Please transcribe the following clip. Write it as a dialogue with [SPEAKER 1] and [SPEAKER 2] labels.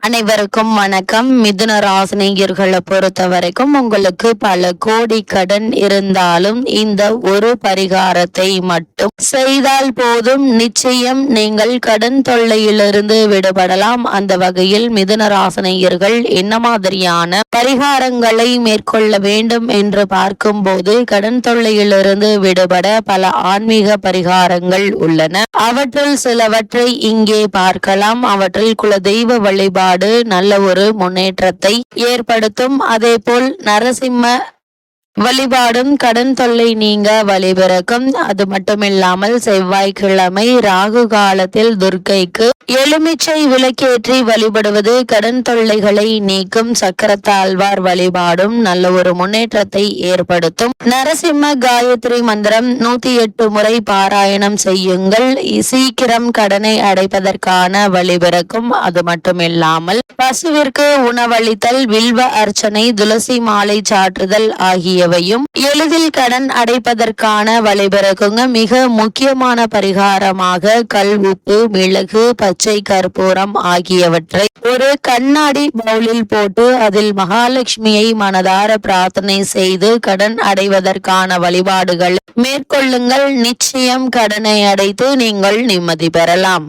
[SPEAKER 1] அனைவருக்கும் வணக்கம். மிதுன ராசினியர்களை பொறுத்த வரைக்கும் உங்களுக்கு பல கோடி கடன் இருந்தாலும் இந்த ஒரு பரிகாரத்தை மட்டும் செய்தால் போதும். நிச்சயம் நீங்கள் கடன் தொல்லையிலிருந்து விடுபடலாம். அந்த வகையில் மிதுன ராசினியர்கள் என்ன மாதிரியான பரிகாரங்களை மேற்கொள்ள வேண்டும் என்று பார்க்கும்போது கடன் தொல்லையிலிருந்து விடுபட பல ஆன்மீக பரிகாரங்கள் உள்ளன. அவற்றில் சிலவற்றை இங்கே பார்க்கலாம். அவற்றில் குலதெய்வ வழிபாடு நல்ல ஒரு முன்னேற்றத்தை ஏற்படுத்தும். அதேபோல் நரசிம்ம வழிபாடும் கடன் தொல்லை நீங்க வழிபிறக்கும் அது மட்டுமில்லாமல் செவ்வாய்க்கிழமை ராகு காலத்தில் துர்க்கைக்கு எலுமிச்சை விளக்கேற்றி வழிபடுவது கடன் தொல்லைகளை நீக்கும் சக்கரத்தாழ்வார் வழிபாடும் நல்ல ஒரு முன்னேற்றத்தை ஏற்படுத்தும். நரசிம்ம காயத்ரி மந்திரம் நூத்தி எட்டு முறை பாராயணம் செய்யுங்கள். சீக்கிரம் கடனை அடைப்பதற்கான வழிபிறக்கும் அது மட்டுமில்லாமல் பசுவிற்கு உணவளித்தல் வில்வ அர்ச்சனை துளசி மாலை சாற்றுதல் ஆகிய ஆகியவையும் எளிதில் கடன் அடைப்பதற்கான வழிபிறக்குங்க மிக முக்கியமான பரிகாரமாக கல் உப்பு மிளகு பச்சை கற்பூரம் ஆகியவற்றை ஒரு கண்ணாடி பவுலில் போட்டு அதில் மகாலட்சுமியை மனதார பிரார்த்தனை செய்து கடன் அடைவதற்கான வழிபாடுகள் மேற்கொள்ளுங்கள். நிச்சயம் கடனை அடைத்து நீங்கள் நிம்மதி பெறலாம்.